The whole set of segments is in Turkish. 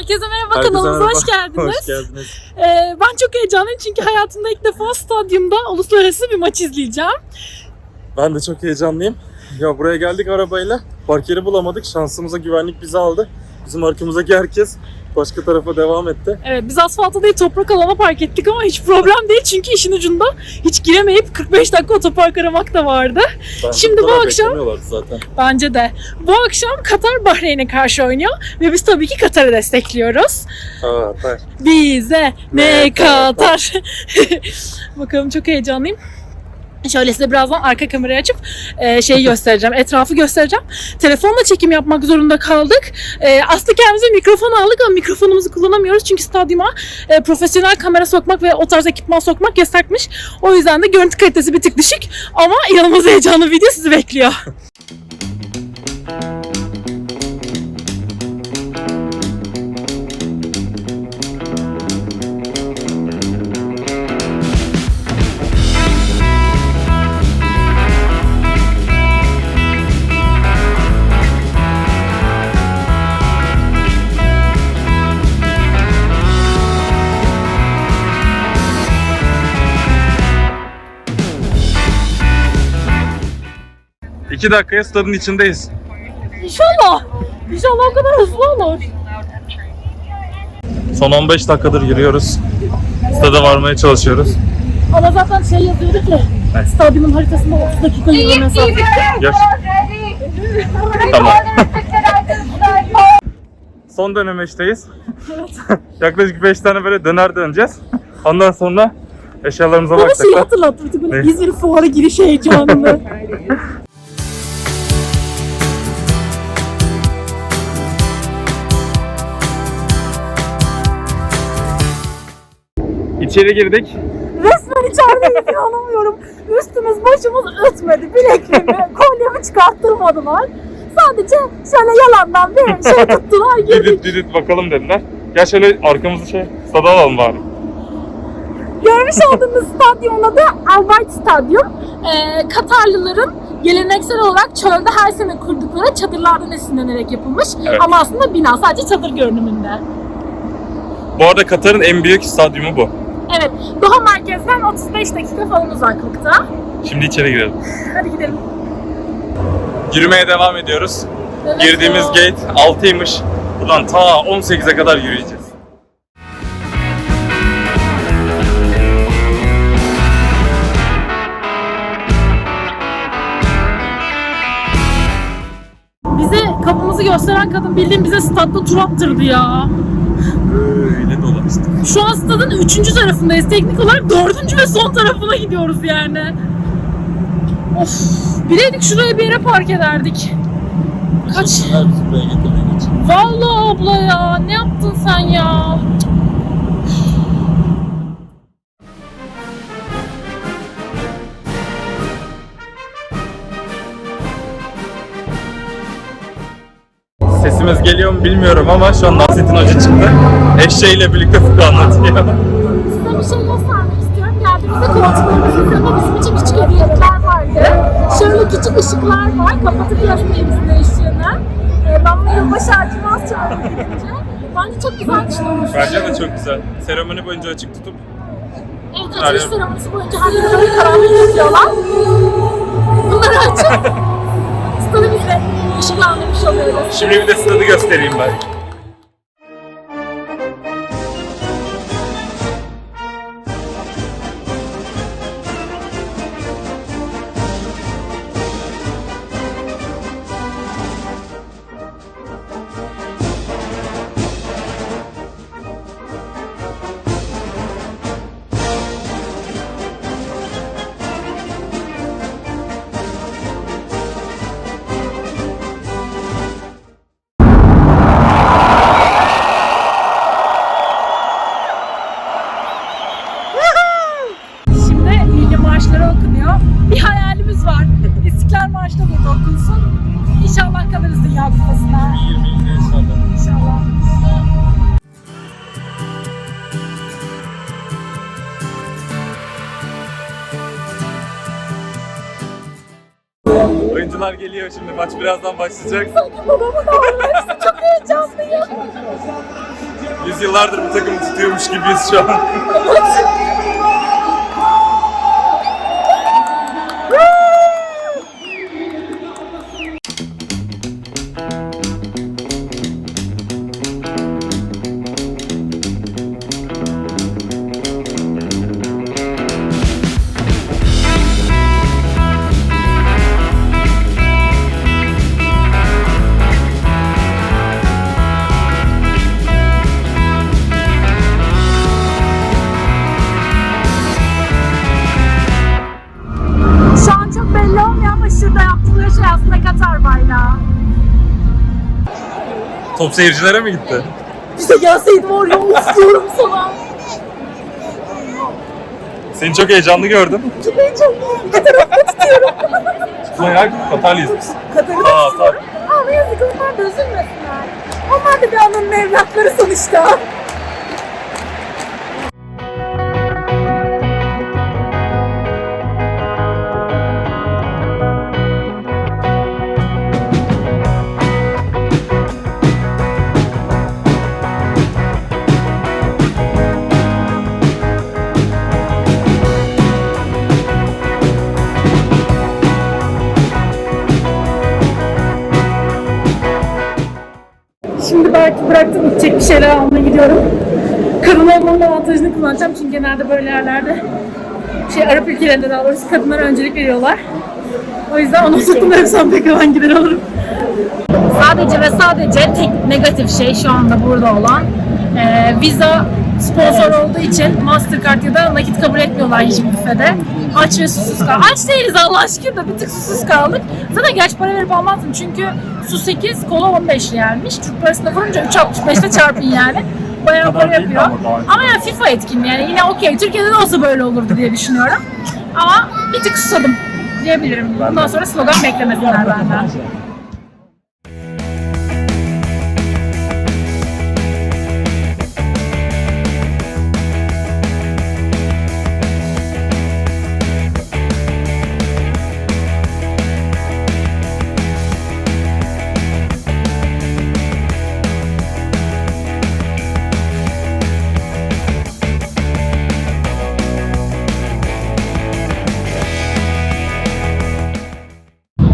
Herkese merhaba Herkese kanalımıza merhaba. hoş geldiniz. Hoş geldiniz. Ee, ben çok heyecanlıyım çünkü hayatımda ilk defa stadyumda uluslararası bir maç izleyeceğim. Ben de çok heyecanlıyım. Ya buraya geldik arabayla. Park yeri bulamadık. Şansımıza güvenlik bizi aldı. Bizim arkamızdaki herkes başka tarafa devam etti. Evet biz asfalta değil toprak alana park ettik ama hiç problem değil çünkü işin ucunda hiç giremeyip 45 dakika otopark aramak da vardı. Bence Şimdi bu akşam- zaten. Bence de. Bu akşam Katar Bahreyn'e karşı oynuyor ve biz tabii ki Katar'ı destekliyoruz. Evet. Bize ne Ne Katar. Bakalım çok heyecanlıyım. Şöyle size birazdan arka kamerayı açıp e, şeyi göstereceğim, etrafı göstereceğim. Telefonla çekim yapmak zorunda kaldık. E, aslında kendimize mikrofon aldık ama mikrofonumuzu kullanamıyoruz çünkü stadyuma e, profesyonel kamera sokmak ve o tarz ekipman sokmak yasakmış. O yüzden de görüntü kalitesi bir tık düşük ama inanılmaz heyecanlı video sizi bekliyor. İki dakikaya stadın içindeyiz. İnşallah. İnşallah o kadar hızlı olur. Son 15 dakikadır yürüyoruz. Stada varmaya çalışıyoruz. Ama zaten şey yazıyordu ki Evet. stadyumun haritasında 30 dakika yürüme mesafe. Gel. Tamam. Son dönemeçteyiz. Yaklaşık 5 tane böyle döner döneceğiz. Ondan sonra eşyalarımıza Bana şeyi bakacaklar. hatırlattı? İzmir fuarı giriş heyecanını. İçeri girdik. Resmen içerideyiz inanamıyorum. Üstümüz başımız ötmedi. Bilekliğimi, kolyemi çıkarttırmadılar. Sadece şöyle yalandan bir şey tuttular girdik. Düdüt düdüt bakalım dediler. Gel şöyle arkamızı şey stada alalım bari. Görmüş olduğunuz stadyumun adı Al Bayt Stadyum. Ee, Katarlıların geleneksel olarak çölde her sene kurdukları çadırlardan esinlenerek yapılmış. Evet. Ama aslında bina sadece çadır görünümünde. Bu arada Katar'ın en büyük stadyumu bu. Evet, Doha merkezden 35 dakika falan uzaklıkta. Şimdi içeri girelim. Hadi gidelim. Yürümeye devam ediyoruz. Evet Girdiğimiz ya. gate 6'ymış. Buradan ta 18'e kadar yürüyeceğiz. Bize kapımızı gösteren kadın bildiğin bize statta tur attırdı ya. Şu an stadın üçüncü tarafındayız. Teknik olarak dördüncü ve son tarafına gidiyoruz yani. Of, bileydik şuraya bir yere park ederdik. Kaç? Vallahi abla ya, ne yaptın sen ya? Sesimiz geliyor mu bilmiyorum ama şu an Nasrettin Hoca çıktı. Eşeğiyle birlikte fıkra anlatıyor. Size bir şey göstermek istiyorum. Geldiğimizde koltuklarımızın üzerinde bizim için küçük hediyelikler vardı. Şöyle küçük ışıklar var. Kapatıp göstereyim size ışığını. Ee, ben bunu yılbaşı ağacına asıyorum gidince. Bence çok güzel düşünülmüş. Bence de çok güzel. Seremoni boyunca açık tutup Evet, açılış seremonisi boyunca her yeri böyle karanlık tutuyorlar. Bunları açıp stadı biz ışıklandırmış oluyoruz. Şimdi bir de stadı göstereyim ben. İnşallah kalırız Dünya Kupası'na. 20 inşallah. İnşallah. Oyuncular geliyor şimdi. Maç birazdan başlayacak. Sanki babamın. Hepsi çok heyecanlıyım. Biz yıllardır bu takımı tutuyormuş gibiyiz şu an. Aslında Katar bayrağı. Top seyircilere mi gitti? İşte gelseydim oraya istiyorum sana. Seni çok heyecanlı gördüm. Çok heyecanlıyım. Tarafta tutuyorum. Bayağı Katarlıyız biz. Katar'ı Aa, tabii. Ama yazık onlar da üzülmesinler. Onlar da bir ananın evlatları sonuçta. Belki bıraktım gidecek bir şeyler almaya gidiyorum. Kadın olmanın avantajını kullanacağım çünkü genelde böyle yerlerde şey Arap ülkelerinde daha doğrusu kadınlara öncelik veriyorlar. O yüzden onu tuttum hepsem pek hemen gider alırım. Sadece ve sadece tek negatif şey şu anda burada olan e, Visa sponsor olduğu için Mastercard ya da nakit kabul etmiyorlar hiçbir büfede. Aç ve susuz kaldık. Aç değiliz Allah aşkına bir tık susuz kaldık. Zaten gerçi para verip almazdım çünkü su 8, kola 15 yermiş. Türk parasına vurunca 3.65'te çarpın yani. Bayağı para yapıyor. Ama yani FIFA etkinliği yani yine okey. Türkiye'de de olsa böyle olurdu diye düşünüyorum. Ama bir tık susadım diyebilirim. Bundan sonra slogan beklemesinler benden.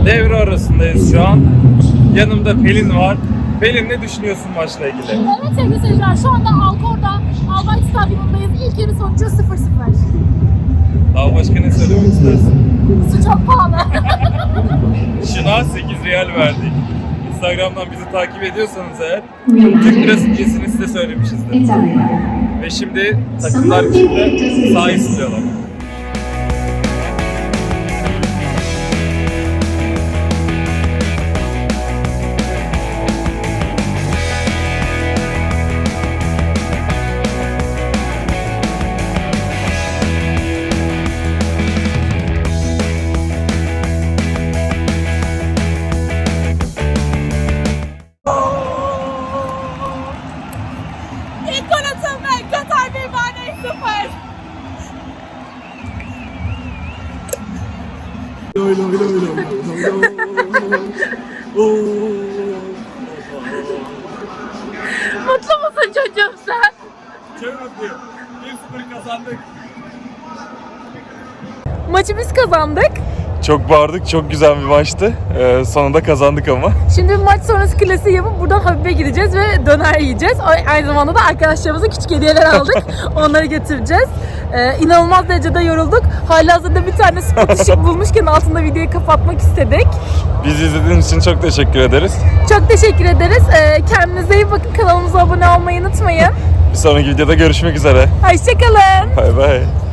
Devre arasındayız şu an. Yanımda Pelin var. Pelin ne düşünüyorsun maçla ilgili? Evet sevgili seyirciler şu anda Alkor'da Albay Stadyumundayız. İlk yarı sonucu 0-0. Daha başka ne söylemek istersin? Su çok pahalı. Şuna 8 real verdik. Instagram'dan bizi takip ediyorsanız eğer Türk lirası ücretini size söylemişizdir. Ve şimdi takımlar içinde sağ istiyorlar. Mutlu musun çocuğum sen? Çok mutluyum. 1-0 kazandık. Maçı biz kazandık. Çok bağırdık, çok güzel bir maçtı. Ee, sonunda kazandık ama. Şimdi maç sonrası klasiği yapıp buradan Habib'e gideceğiz ve döner yiyeceğiz. Ay- Aynı zamanda da arkadaşlarımıza küçük hediyeler aldık. Onları getireceğiz. Ee, inanılmaz derecede yorulduk. Halihazırda bir tane spot ışık bulmuşken altında videoyu kapatmak istedik. Bizi izlediğiniz için çok teşekkür ederiz. Çok teşekkür ederiz. Ee, kendinize iyi bakın. Kanalımıza abone olmayı unutmayın. Bir sonraki videoda görüşmek üzere. Hoşçakalın. Bay bay.